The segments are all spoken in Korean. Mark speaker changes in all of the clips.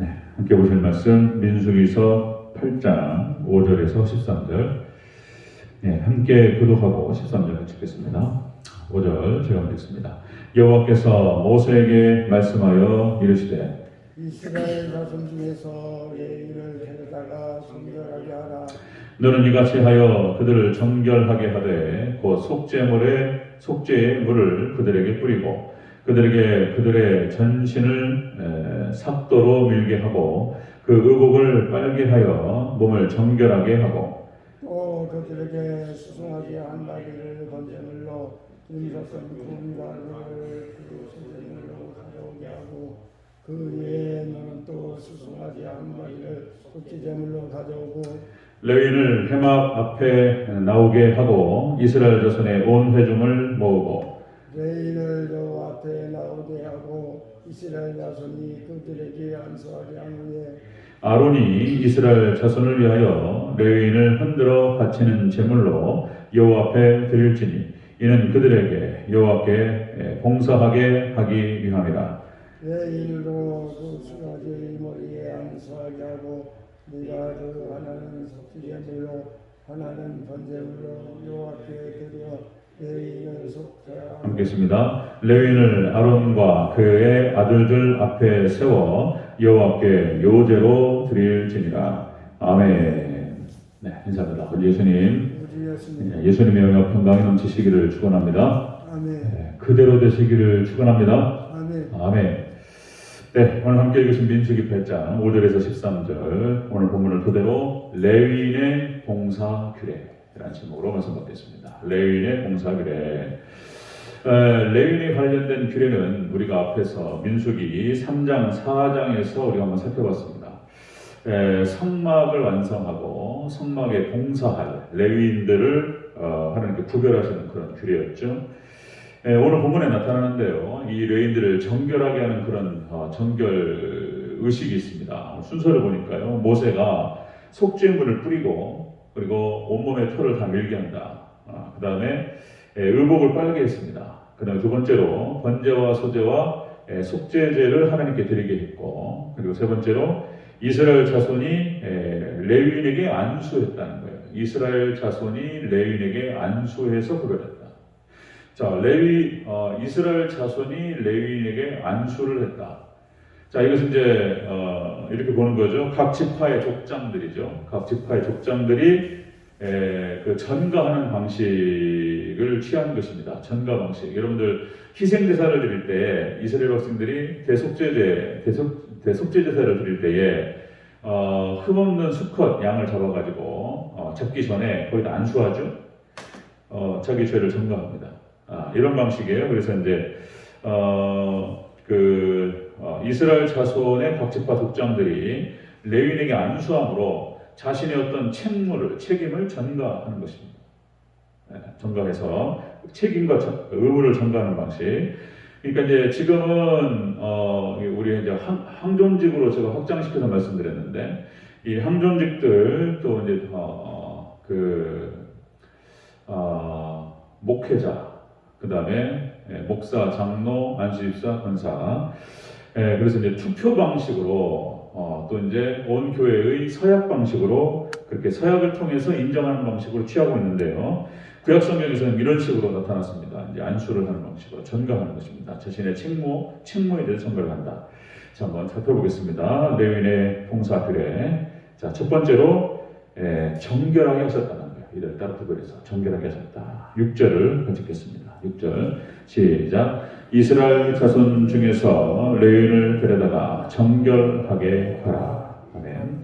Speaker 1: 네, 함께 보실 말씀 민수기서 8장 5절에서 13절. 네, 함께 교독하고 13절 읽겠습니다. 5절 제가 읽겠습니다. 여호와께서 모세에게 말씀하여 이르시되
Speaker 2: 이스라엘 자손 중에서 레위를 데려다가 순결하게 하라.
Speaker 1: 너는 이같이 하여 그들을 정결하게 하되 곧 속죄물에 속죄의 물을 그들에게 뿌리고 그들에게 그들의 전신을 에, 삭도로 밀게 하고 그 의복을 빨게 하여 몸을 정결하게 하고
Speaker 2: 또 그들에게 수송하게 한 마리를 번제물로 임석선 군관을 그 소제물로 가져오게 하고 그 외에 너는 또 수송하게 한 마리를 속죄제물로 가져오고
Speaker 1: 레위인을 회막 앞에 나오게 하고 이스라엘 자손의 온 회중을 모으고
Speaker 2: 레인을 이스라엘 자손이 그들에게 한 후에
Speaker 1: 아론이 이스라엘 자손을 위하여 레위인을 흔들어 바치는 제물로 여호와 앞에 드릴지니 이는 그들에게 여호와께 봉사하게 하기 위함이라.
Speaker 2: 레인으로 그 수가지의 머리에 안수하게 하고 네가 그 하나는 속죄제물로 하나는 번제물로 여호와께 드려
Speaker 1: 함께했습니다. 레위인을 아론과 그의 아들들 앞에 세워 여호와께 요제로 드릴지니라. 아멘. 네, 인사합니다. 예수님,
Speaker 2: 예,
Speaker 1: 예수님의 영역 평강이 넘치시기를 축원합니다.
Speaker 2: 아멘
Speaker 1: 네, 그대로 되시기를 축원합니다.
Speaker 2: 아멘
Speaker 1: 아멘. 네, 오늘 함께 읽으신 민수기 8장 5절에서 13절 오늘 본문을 토대로 레위인의 봉사 규례 제목으로 말씀 받겠습니다. 레위인의 봉사 규례. 에, 레위인에 관련된 규례는 우리가 앞에서 민수기 3장, 4장에서 우리가 한번 살펴봤습니다. 에, 성막을 완성하고 성막에 봉사할 레위인들을 어, 하나님께 구별하시는 그런 규례였죠. 예, 오늘 본문에 나타나는데요. 이 레인들을 정결하게 하는 그런 어, 정결 의식이 있습니다. 순서를 보니까요. 모세가 속죄물을 뿌리고 그리고 온몸에 털을 다 밀게 한다. 그 다음에 의복을 빨게 했습니다. 그 다음에 두 번째로 번제와 소제와 예, 속죄제를 하나님께 드리게 했고 그리고 세 번째로 이스라엘 자손이 예, 레위인에게 안수했다는 거예요. 이스라엘 자손이 레위인에게 안수해서 구별했다. 자, 레위 어, 이스라엘 자손이 레위인에게 안수를 했다. 자, 이것은 이제 어, 이렇게 보는 거죠. 각 지파의 족장들이죠. 각 지파의 족장들이 에, 그 전가하는 방식을 취한 것입니다. 전가 방식. 여러분들 희생 제사를 드릴 때 이스라엘 백성들이 대속죄제 대속 대속죄 제사를 드릴 때에 어, 흠없는 수컷 양을 잡아가지고 어, 잡기 전에 거기다 안수하죠. 어, 자기 죄를 전가합니다. 아, 이런 방식이에요. 그래서 이제 어, 그 어, 이스라엘 자손의 각 지파族장들이 레윈에게 안수함으로 자신의 어떤 책무를 책임을 전가하는 것입니다. 네, 전가해서 책임과 전- 의무를 전가하는 방식. 그러니까 이제 지금은 어, 우리 이제 항, 항존직으로 제가 확장시켜서 말씀드렸는데 이 항존직들 또 이제 어, 그 어, 목회자 그 다음에 목사, 장로, 안수집사, 권사. 예, 그래서 이제 투표 방식으로 어, 또 이제 온 교회의 서약 방식으로 그렇게 서약을 통해서 인정하는 방식으로 취하고 있는데요. 구약 성경에서는 이런 식으로 나타났습니다. 이제 안수를 하는 방식으로 전가하는 것입니다. 자신의 책무, 책무에 대해서 전가를 한다. 자, 한번 살펴보겠습니다. 레윈의 봉사 규례. 자, 첫 번째로 예, 정결하게 하셨다는 거예요. 이들 따로 구별해서 정결하게 하셨다. 6절을 같이 읽겠습니다. 6절 시작. 이스라엘 자손 중에서 레윈을 데려다가 정결하게 하라. 아멘.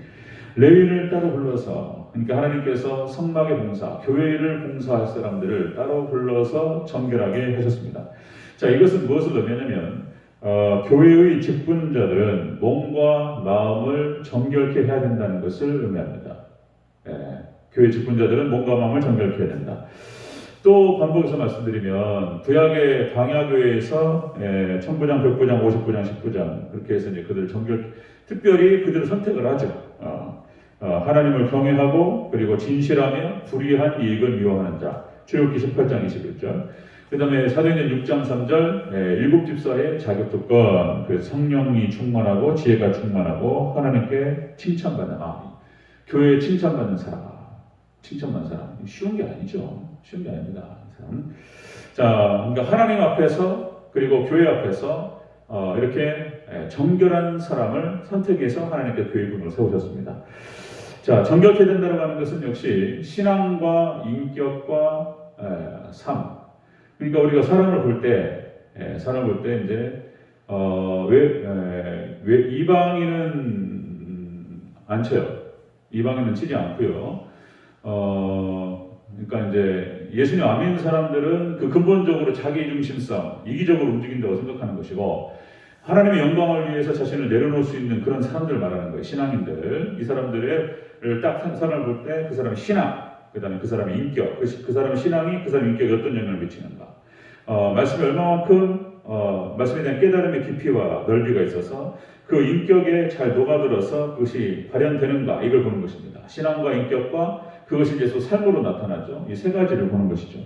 Speaker 1: 레윈을 따로 불러서 그러니까 하나님께서 성막의 봉사, 교회를 봉사할 사람들을 따로 불러서 정결하게 하셨습니다. 자, 이것은 무엇을 의미하냐면 어, 교회의 직분자들은 몸과 마음을 정결케 해야 된다는 것을 의미합니다. 예, 교회 직분자들은 몸과 마음을 정결케 해야 된다. 또 반복해서 말씀드리면 구약의 광야교회에서 예, 천부장, 백부장, 오십부장, 십부장 그렇게 해서 이제 그들 정결 특별히 그들을 선택을 하죠. 어, 어, 하나님을 경외하고 그리고 진실하며 불의한 이익을 미워하는 자. 출애굽기 18장 21절. 그 다음에 사도행전 6장 3절 예, 일곱 집사의 자격 조건 그 성령이 충만하고 지혜가 충만하고 하나님께 칭찬받는 아 교회에 칭찬받는 사람 칭찬받는 사람 쉬운 게 아니죠 쉬운 게 아닙니다. 자 그러니까 하나님 앞에서 그리고 교회 앞에서 어, 이렇게 예, 정결한 사람을 선택해서 하나님께 교회 군으로 세우셨습니다. 자 정결케 된다고 하는 것은 역시 신앙과 인격과 에, 삶 그러니까 우리가 사람을 볼 때, 예, 사람을 볼 때 이제 어, 왜, 에, 왜 이방인은 음, 안 쳐요. 이방인은 치지 않고요. 어, 그러니까 이제 예수님 안 믿는 사람들은 그 근본적으로 자기 중심성, 이기적으로 움직인다고 생각하는 것이고 하나님의 영광을 위해서 자신을 내려놓을 수 있는 그런 사람들 말하는 거예요. 신앙인들. 이 사람들을 딱 사람을 볼 때 그 사람의 신앙, 그 다음에 그 사람의 인격, 그, 시- 그 사람의 신앙이 그 사람의 인격에 어떤 영향을 미치는가. 어, 말씀이 얼마만큼, 어, 말씀에 대한 깨달음의 깊이와 넓이가 있어서 그 인격에 잘 녹아들어서 그것이 발현되는가, 이걸 보는 것입니다. 신앙과 인격과 그것이 또 삶으로 나타나죠. 이 세 가지를 보는 것이죠.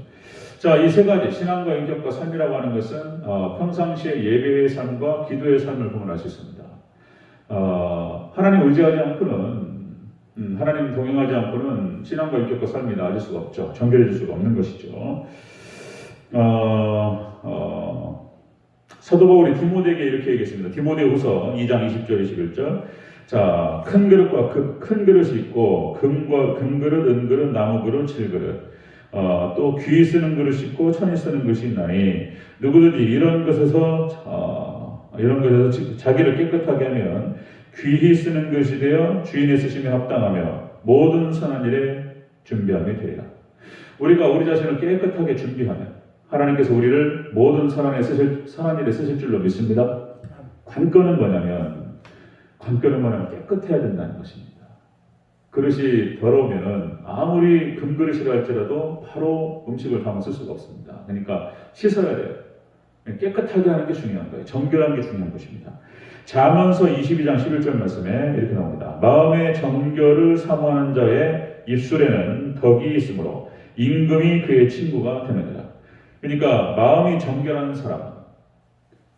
Speaker 1: 자, 이 세 가지, 신앙과 인격과 삶이라고 하는 것은, 어, 평상시의 예배의 삶과 기도의 삶을 알수 있습니다. 어, 하나님 의지하지 않고는 음, 하나님 동행하지 않고는 신앙과 인격과 삶이 나아질 수가 없죠. 정결해질 수가 없는 것이죠. 어, 어, 사도 바울이 디모데에게 이렇게 얘기했습니다. 디모데후서 2장 20절 21절. 자, 큰 그릇과 그, 큰 그릇이 있고 금과 금그릇, 은그릇, 나무그릇, 칠그릇. 어, 또 귀 쓰는 그릇이 있고 천이 쓰는 것이 있나니 누구든지 이런 것에서 어, 이런 것에서 지- 자기를 깨끗하게 하면 귀히 쓰는 것이 되어 주인의 쓰심에 합당하며 모든 선한 일에 준비함이 되리라. 우리가 우리 자신을 깨끗하게 준비하면 하나님께서 우리를 모든 선한 일에 쓰실 줄로 믿습니다. 관건은 뭐냐면 뭐냐면 깨끗해야 된다는 것입니다. 그릇이 더러우면 아무리 금그릇이라 할지라도 바로 음식을 담아 쓸 수가 없습니다. 그러니까 씻어야 돼요. 깨끗하게 하는 게 중요한 거예요. 정결한 게 중요한 것입니다. 잠언서 22장 11절 말씀에 이렇게 나옵니다. 마음의 정결을 사모하는 자의 입술에는 덕이 있으므로 임금이 그의 친구가 되느니라. 그러니까 마음이 정결한 사람은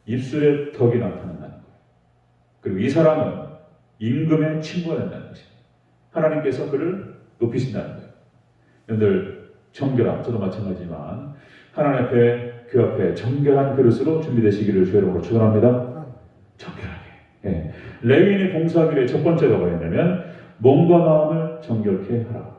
Speaker 1: 입술에 덕이 거예요. 그리고 이 사람은 임금의 친구가 된다는 것입니다. 하나님께서 그를 높이신다는 거예요. 여러분들 정결함 저도 마찬가지지만 하나님 앞에 그 앞에 정결한 그릇으로 준비되시기를 이름으로 축원합니다. 정결하게. 예. 레위인의 봉사길의 첫 번째가 뭐였냐면 몸과 마음을 정결케 하라.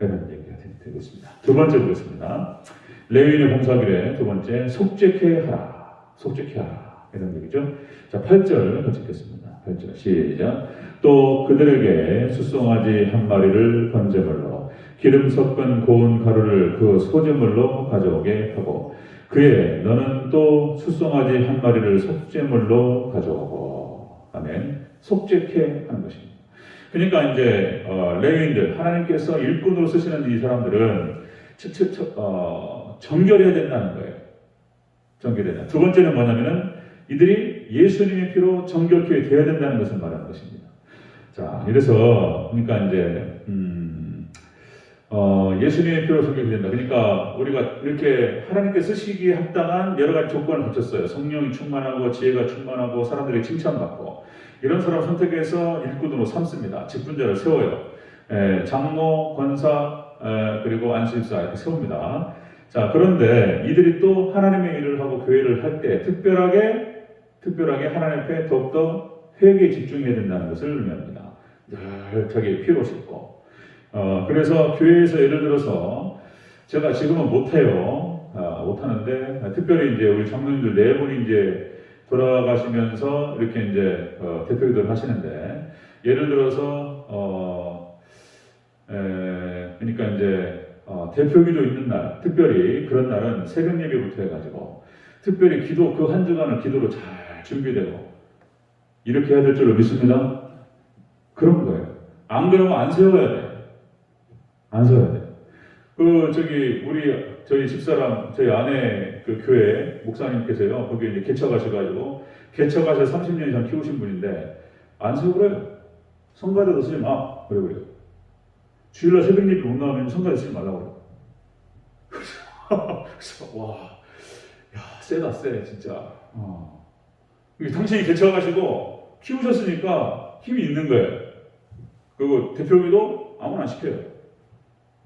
Speaker 1: 이런 얘기가 되- 되고 있습니다. 두 번째 보겠습니다. 레위인의 봉사길의 두 번째 속죄케 하라. 속죄케 하라. 이런 얘기죠. 자, 8절 같이 읽겠습니다. 8절 시작. 또 그들에게 수송아지 한 마리를 번제물로 기름 섞은 고운 가루를 그 소제물로 가져오게 하고 그에 너는 또 수송아지 한 마리를 속죄물로 가져오고 아멘 속죄케 하는 것입니다. 그러니까 이제 어, 레위인들 하나님께서 일꾼으로 쓰시는 이 사람들은 어, 정결해야 된다는 거예요. 정결해야 된다. 두 번째는 뭐냐면은 이들이 예수님의 피로 정결케 되어야 된다는 것을 말하는 것입니다. 자, 이래서 그러니까 이제 음, 어, 예수님의 피로 정결이 된다. 그러니까 우리가 이렇게 하나님께 쓰시기에 합당한 여러 가지 조건을 갖췄어요. 성령이 충만하고 지혜가 충만하고 사람들이 칭찬받고 이런 사람 선택해서 일꾼으로 삼습니다. 직분자를 세워요. 에, 장로, 권사, 에, 그리고 안수입사 이렇게 세웁니다. 자, 그런데 이들이 또 하나님의 일을 하고 교회를 할 때 특별하게 특별하게 하나님 앞에 더욱더 회개에 집중해야 된다는 것을 의미합니다. 늘 자기 피로 씻고 어, 그래서 교회에서 예를 들어서 제가 지금은 못해요. 아, 못하는데 아, 특별히 이제 우리 장로님들 네 분이 이제 돌아가시면서 이렇게 이제 어, 대표기도를 하시는데 예를 들어서 어, 에, 그러니까 이제 어, 대표기도 있는 날, 특별히 그런 날은 새벽 예배부터 해가지고 특별히 기도 그 한 주간을 기도로 잘 준비되고 이렇게 해야 될 줄로 믿습니다. 그런 거예요. 안 그러면 안 세워야 돼. 안 세워야 돼. 그 저기 우리 저희 집사람 저희 아내 그 교회 목사님께서요 거기 이제 개척 하셔가지고 개척 하셔 30년 이상 키우신 분인데 안 세워 그래요. 성가대도 쓰지 마 그래 그래요. 주일날 새벽 예배 못 나오면 성가대 쓰지 말라고 그래요. 그래서 와 야 세다 세 진짜. 어. 당신이 개척하시고 키우셨으니까 힘이 있는 거예요. 그리고 대표기도 아무나 안 시켜요.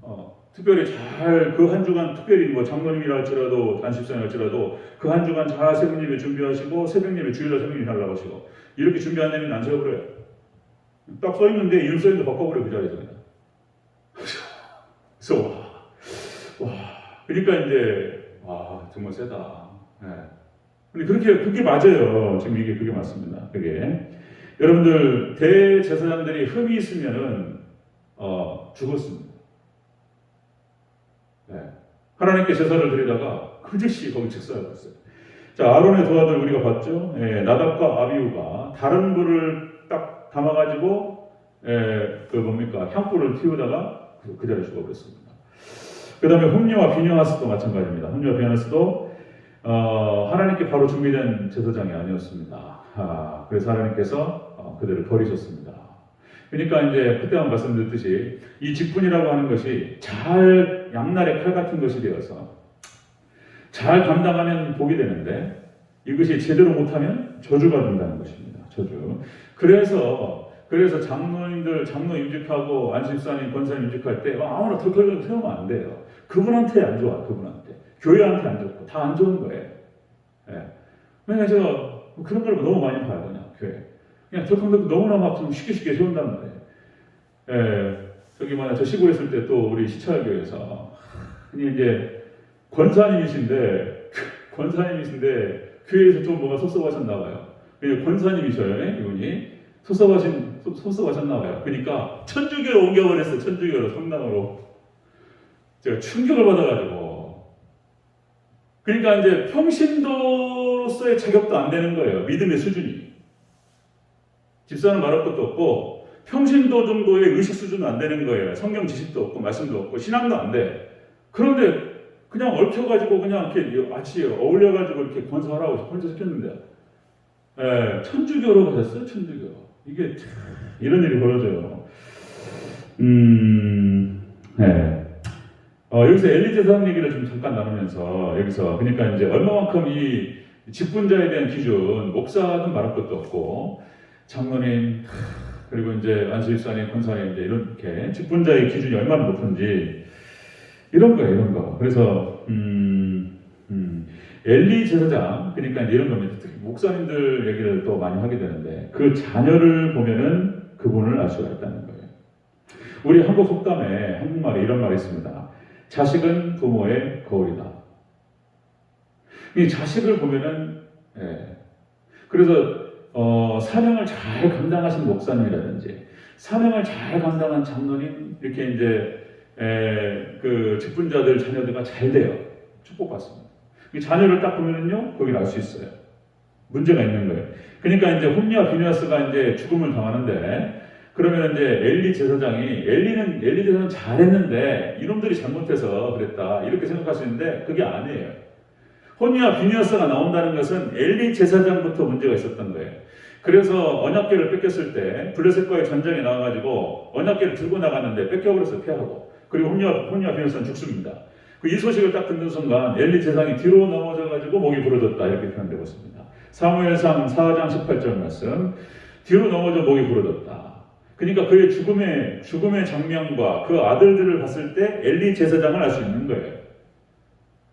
Speaker 1: 어, 특별히 잘 그 한 주간 특별히 뭐 장로님이라 할지라도 단식사님 할지라도 그 한 주간 잘 새벽 예배 준비하시고 새벽 예배 주일날 새벽 예배 하려고 하시고 이렇게 준비 안 되면 안 세워버려요. 딱 써 있는데 이름 써 있는데 바꿔버려 그 자리에서 그냥. 그래서 와, 와 그러니까 이제 와 정말 세다. 예. 근데 그렇게 그게 맞아요. 지금 이게 그게 맞습니다. 그게 여러분들 대제사장들이 흠이 있으면은 어, 죽었습니다. 네. 하나님께 제사를 드리다가 그 즉시 거기 즉사였어요. 자 아론의 도화들 우리가 봤죠. 예, 나답과 아비우가 다른 불을 딱 담아가지고 예, 그 뭡니까 향불을 튀우다가 그, 그 죽어버렸습니다. 그 다음에 홈리와 비냐하스도 마찬가지입니다. 홈리와 비냐하스도 어, 하나님께 바로 준비된 제사장이 아니었습니다. 아, 그래서 하나님께서 어, 그들을 버리셨습니다. 그러니까 이제 그때만 말씀드렸듯이 이 직분이라고 하는 것이 잘 양날의 칼 같은 것이 되어서 잘 감당하면 복이 되는데 이것이 제대로 못하면 저주가 된다는 것입니다. 저주. 그래서 그래서 장로님들 장로 임직하고 안식사님 권사님 임직할 때 아무나 덜덜덜 세우면 안 돼요. 그분한테 안 좋아. 그분한테 교회한테 안 좋고 다 안 좋은 거예요. 예. 그러니까 제가 그런 걸 너무 많이 봐요. 그냥 교회. 그냥 덜컹덜컹 너무나 막 좀 쉽게 쉽게 세운다는 거예요. 예. 저기 뭐냐 저 시골에 있을 때 또 우리 시찰교회에서 아니 이제 권사님이신데 권사님이신데 교회에서 좀 뭐가 섭섭하셨나 봐요. 그냥 권사님이셔요, 예, 이분이 섭섭하신 섭- 섭섭하셨나 봐요. 그러니까 천주교로 옮겨버렸어요. 천주교로 성당으로 제가 충격을 받아가지고 그러니까 이제 평신도로서의 자격도 안 되는 거예요. 믿음의 수준이 집사는 말할 것도 없고 평신도 정도의 의식 수준은 안 되는 거예요. 성경 지식도 없고 말씀도 없고 신앙도 안 돼. 그런데 그냥 얽혀가지고 그냥 이렇게 같이 어울려가지고 이렇게 권사하라고 혼자 시켰는데, 예, 천주교로 가셨어요, 천주교. 이게 참 이런 일이 벌어져요. 음, 네. 어, 여기서 엘리 제사장 얘기를 좀 잠깐 나누면서 여기서 그러니까 이제 얼마만큼 이 직분자에 대한 기준, 목사는 말할 것도 없고 장로님 그리고 이제 안수입사님, 권사님 이제 이렇게 직분자의 기준이 얼마나 높은지 이런 거예요, 이런 거. 그래서 음, 음, 엘리 제사장 그러니까 이런 겁니다. 특히 목사님들 얘기를 또 많이 하게 되는데 그 자녀를 보면은 그분을 알 수가 있다는 거예요. 우리 한국 속담에 한국말에 이런 말이 있습니다. 자식은 부모의 거울이다. 이 자식을 보면은 예. 그래서 어, 사명을 잘 감당하신 목사님이라든지 사명을 잘 감당한 장로님 이렇게 이제 에, 그 직분자들 자녀들과 잘 돼요. 축복받습니다. 이 자녀를 딱 보면은요, 거기를 알수 있어요. 문제가 있는 거예요. 그러니까 이제 홈리와 비니아스가 이제 죽음을 당하는데, 그러면 이제 엘리 제사장이, 엘리는, 엘리 제사장 잘했는데, 이놈들이 잘못해서 그랬다. 이렇게 생각할 수 있는데, 그게 아니에요. 홈리와 비니아스가 나온다는 것은 엘리 제사장부터 문제가 있었던 거예요. 그래서 언약계를 뺏겼을 때, 블레셋과의 전쟁에 나와가지고, 언약계를 들고 나갔는데, 뺏겨버려서 피하고, 그리고 홈리와, 홈리와 비니아스는 죽습니다. 그 이 소식을 딱 듣는 순간 엘리 제사장이 뒤로 넘어져 가지고 목이 부러졌다 이렇게 표현되고 있습니다. 사무엘상 4장 18절 말씀 뒤로 넘어져 목이 부러졌다. 그러니까 그의 죽음의 죽음의 장면과 그 아들들을 봤을 때 엘리 제사장을 알 수 있는 거예요.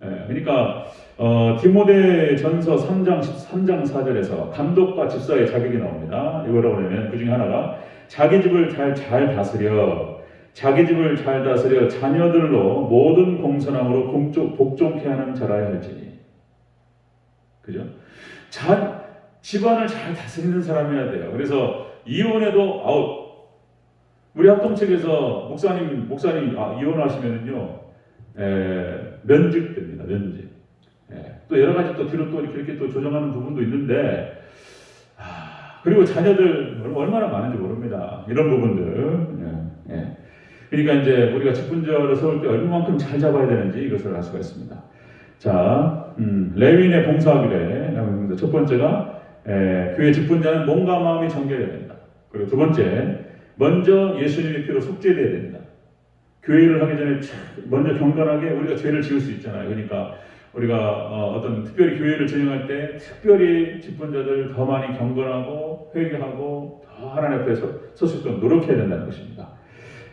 Speaker 1: 예, 그러니까 어, 디모데 전서 3장 13장 4절에서 감독과 집사의 자격이 나옵니다. 이거라고 하면 그 중에 하나가 자기 집을 잘 잘 다스려 자기 집을 잘 다스려 자녀들로 모든 공선함으로 복종, 복종케 하는 자라야 할지니. 그죠? 자, 집안을 잘 다스리는 사람이어야 돼요. 그래서 이혼해도 아웃. 우리 합동측에서 목사님, 목사님 아, 이혼하시면은요, 에, 면직됩니다. 면직. 예, 또 여러 가지 또 뒤로 또 이렇게, 이렇게 또 조정하는 부분도 있는데, 아, 그리고 자녀들 얼마나 많은지 모릅니다. 이런 부분들. 예, 예. 그러니까 이제 우리가 직분자를 세울 때 얼마만큼 잘 잡아야 되는지 이것을 알 수가 있습니다. 자, 음, 레윈의 봉사하기래. 첫 번째가 에, 교회 직분자는 몸과 마음이 정결해야 된다. 그리고 두 번째, 먼저 예수님의 피로 속죄돼야 된다. 교회를 하기 전에 참 먼저 경건하게 우리가 죄를 지을 수 있잖아요. 그러니까 우리가 어, 어떤 특별히 교회를 진행할 때 특별히 집권자들 더 많이 경건하고 회개하고 더 하나님 앞에서 있도록 노력해야 된다는 것입니다.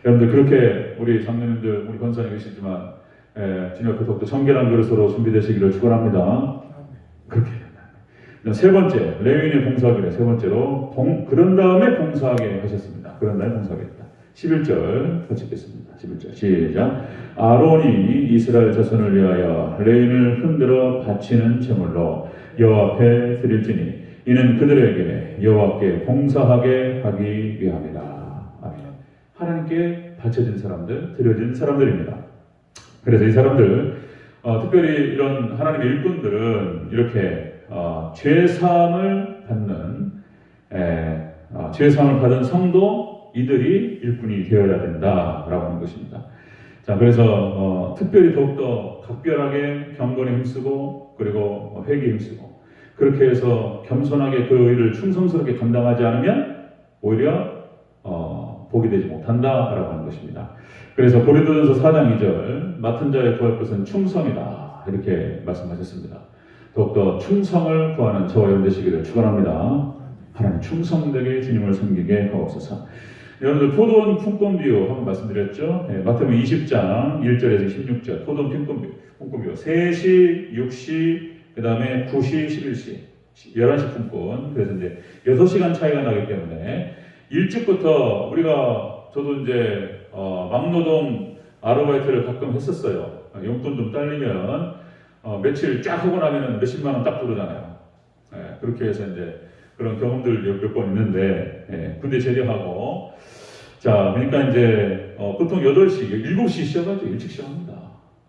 Speaker 1: 여러분들 그렇게 우리 장로님들 우리 권사님 계시지만 예, 주님 앞에 더욱더 정결한 그릇으로 준비되시기를 축원합니다. 그렇게 된다. 세 번째 레위인의 봉사하기를 세 번째로 봉, 그런 다음에 봉사하게 하셨습니다. 그런 다음에 봉사하겠다. 11절 같이 읽겠습니다. 11절 시작. 아론이 이스라엘 자손을 위하여 레인을 흔들어 바치는 제물로 여호와 앞에 드릴지니 이는 그들에게 여호와께 봉사하게 하기 위함이다. 아멘. 하나님께 바쳐진 사람들, 드려진 사람들입니다. 그래서 이 사람들, 어, 특별히 이런 하나님의 일꾼들은 이렇게 어, 죄 사함을 받는 에, 어, 죄 사함을 받은 성도 이들이 일꾼이 되어야 된다라고 하는 것입니다. 자, 그래서 어, 특별히 더욱더 각별하게 경건에 힘쓰고 그리고 회개에 힘쓰고 그렇게 해서 겸손하게 그 일을 충성스럽게 감당하지 않으면 오히려 어, 복이 되지 못한다라고 하는 것입니다. 그래서 고린도전서 4장 2절 맡은 자의 구할 것은 충성이다 이렇게 말씀하셨습니다. 더욱더 충성을 구하는 저와 되시기를 축원합니다. 하나님 충성되게 주님을 섬기게 하옵소서. 여러분들 포도원 품권 비유 한번 말씀드렸죠. 예, 마태복음 20장 1절에서 16절 포도원 품권 비유, 품권 비유 3시, 6시, 그 다음에 9시, 11시, 11시 품권. 그래서 이제 6시간 차이가 나기 때문에 일찍부터 우리가 저도 이제 어, 막노동 아르바이트를 가끔 했었어요. 용돈 좀 딸리면 어, 며칠 쫙 하고 나면은 몇십만 원 딱 들어오잖아요. 예, 그렇게 해서 이제 그런 경험들 몇 번 있는데 예, 군대 제대하고 자 그러니까 이제 어, 보통 8시, 7시 시작하죠. 일찍 시작합니다.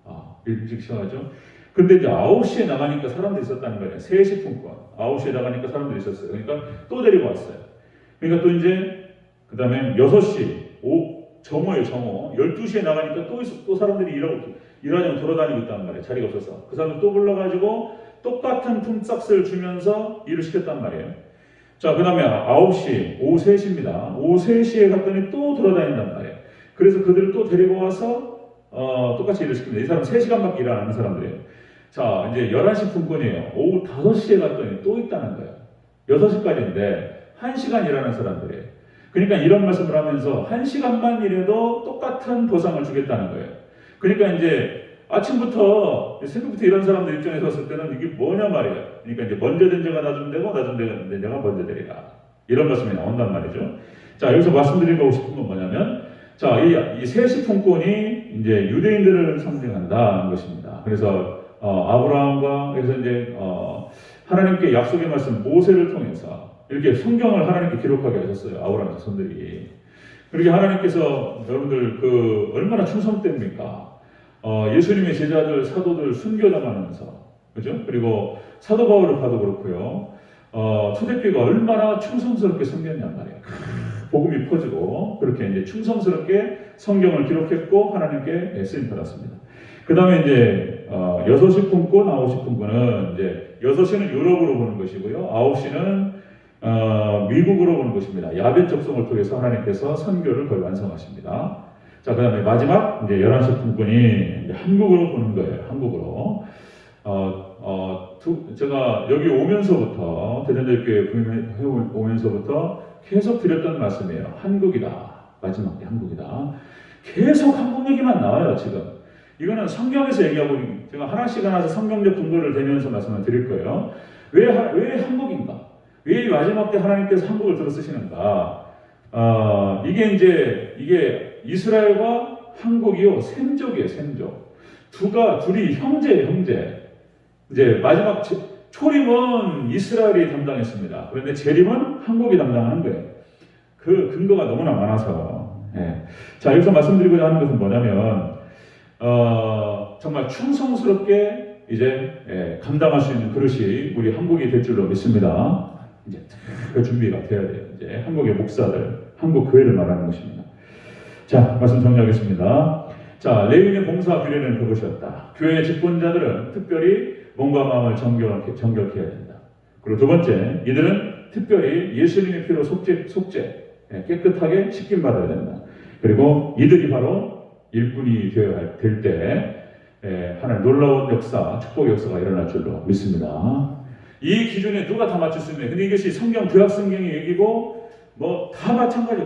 Speaker 1: 아, 일찍 시작하죠. 근데 이제 9시에 나가니까 사람들이 있었다는 거예요. 3시 품권. 9시에 나가니까 사람들이 있었어요. 그러니까 또 데리고 왔어요. 그러니까 또 이제 그 다음에 6시, 오, 정오에 정오. 12시에 나가니까 또, 있- 또 사람들이 일하고, 일하냐고 돌아다니고 있단 말이에요. 자리가 없어서. 그 사람들 또 불러가지고 똑같은 품삯을 주면서 일을 시켰단 말이에요. 자, 그 다음에 9시, 오후 3시입니다. 오후 3시에 갔더니 또 돌아다닌단 말이에요. 그래서 그들을 또 데리고 와서 어, 똑같이 일을 시킵니다. 이 사람 3시간밖에 일 안 하는 사람들이에요. 자, 이제 11시 품권이에요. 오후 5시에 갔더니 또 있다는 거예요. 6시까지인데 1시간 일하는 사람들이에요. 그러니까 이런 말씀을 하면서 1시간만 일해도 똑같은 보상을 주겠다는 거예요. 그러니까 이제 아침부터 새벽부터 이런 사람들 입장에 섰을 때는 이게 뭐냐 말이에요. 그러니까 이제 먼저 된 자가 낮은 되고 낮은 된 자가 먼저 되리라. 이런 말씀이 나온단 말이죠. 자, 여기서 말씀드리고 싶은 건 뭐냐면 자, 이, 이 세 시품권이 이제 유대인들을 상징한다는 것입니다. 그래서 어, 아브라함과 그래서 이제 어, 하나님께 약속의 말씀 모세를 통해서 이렇게 성경을 하나님께 기록하게 하셨어요. 아브라함 자손들이. 그렇게 하나님께서 여러분들 그 얼마나 충성 때입니까? 어, 예수님의 제자들 사도들 순교당하면서 그죠? 그리고 사도 바울을 봐도 그렇고요. 어, 초대교회가 얼마나 충성스럽게 섬겼냔 말이에요. 복음이 퍼지고 그렇게 이제 충성스럽게 성경을 기록했고 하나님께 쓰임 받았습니다. 그 다음에 이제 어, 6시 품권, 9시 품권은 이제 6시는 유럽으로 보는 것이고요. 9시는 어, 미국으로 보는 것입니다. 야벳 접속을 통해서 하나님께서 선교를 거의 완성하십니다. 자, 그 다음에 마지막 이제 11시 품권이 이제 한국으로 보는 거예요. 한국으로. 어, 어, 두, 제가 여기 오면서부터, 대전대교회 부임해 오면서부터 계속 드렸던 말씀이에요. 한국이다. 마지막 때 한국이다. 계속 한국 얘기만 나와요, 지금. 이거는 성경에서 얘기하고, 제가 하나씩 하나씩 성경적 근거를 대면서 말씀을 드릴 거예요. 왜, 하- 왜 한국인가? 왜이 마지막 때 하나님께서 한국을 들어 쓰시는가? 아, 이게 이제, 이게 이스라엘과 한국이요, 샘족이에요, 샘족. 두가, 둘이 형제예요, 형제. 이제 마지막 제- 초림은 이스라엘이 담당했습니다. 그런데 재림은 한국이 담당하는 거예요. 그 근거가 너무나 많아서. 예. 자, 여기서 말씀드리고자 하는 것은 뭐냐면, 어, 정말 충성스럽게 이제 예, 감당할 수 있는 그릇이 우리 한국이 될 줄로 믿습니다. 이제 그 준비가 돼야 돼요. 이제 한국의 목사들, 한국 교회를 말하는 것입니다. 자, 말씀 정리하겠습니다. 자, 레위인의 봉사 규례는 그것이었다. 교회 집권자들은 특별히 몸과 마음을 정결하게, 정결케 해야 된다. 그리고 두 번째, 이들은 특별히 예수님의 피로 속죄, 속죄, 예, 깨끗하게 씻김 받아야 된다. 그리고 이들이 바로 일꾼이 되어야 될 때, 예, 하나님 놀라운 역사, 축복의 역사가 일어날 줄로 믿습니다. 이 기준에 누가 다 맞출 수 있냐? 근데 이것이 성경 구약 성경의 얘기고 뭐 다 마찬가지.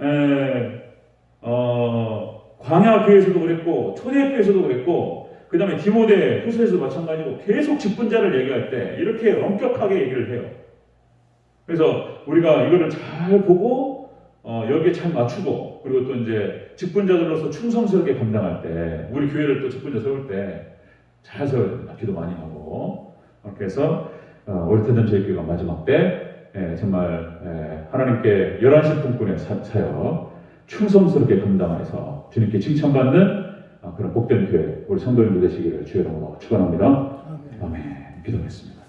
Speaker 1: 에, 어, 광야 교회에서도 그랬고 초대교회에서도 그랬고 그 다음에 디모데 후서에서도 마찬가지고 계속 직분자를 얘기할 때 이렇게 엄격하게 얘기를 해요. 그래서 우리가 이거를 잘 보고 어, 여기에 잘 맞추고 그리고 또 이제 직분자들로서 충성스럽게 감당할 때 우리 교회를 또 직분자 세울 때 잘 세워야 됩니다. 기도 많이 하고 그렇게 해서 어, 오리태전 저희 교회가 마지막 때 예, 정말 예, 하나님께 열한 신품꾼의 사- 사역 충성스럽게 감당해서 주님께 칭찬받는 아, 그런 복된 교회 우리 성도님들 되시기를 주의 이름으로 축원합니다.
Speaker 2: 아멘.
Speaker 1: 아멘. 기도하겠습니다.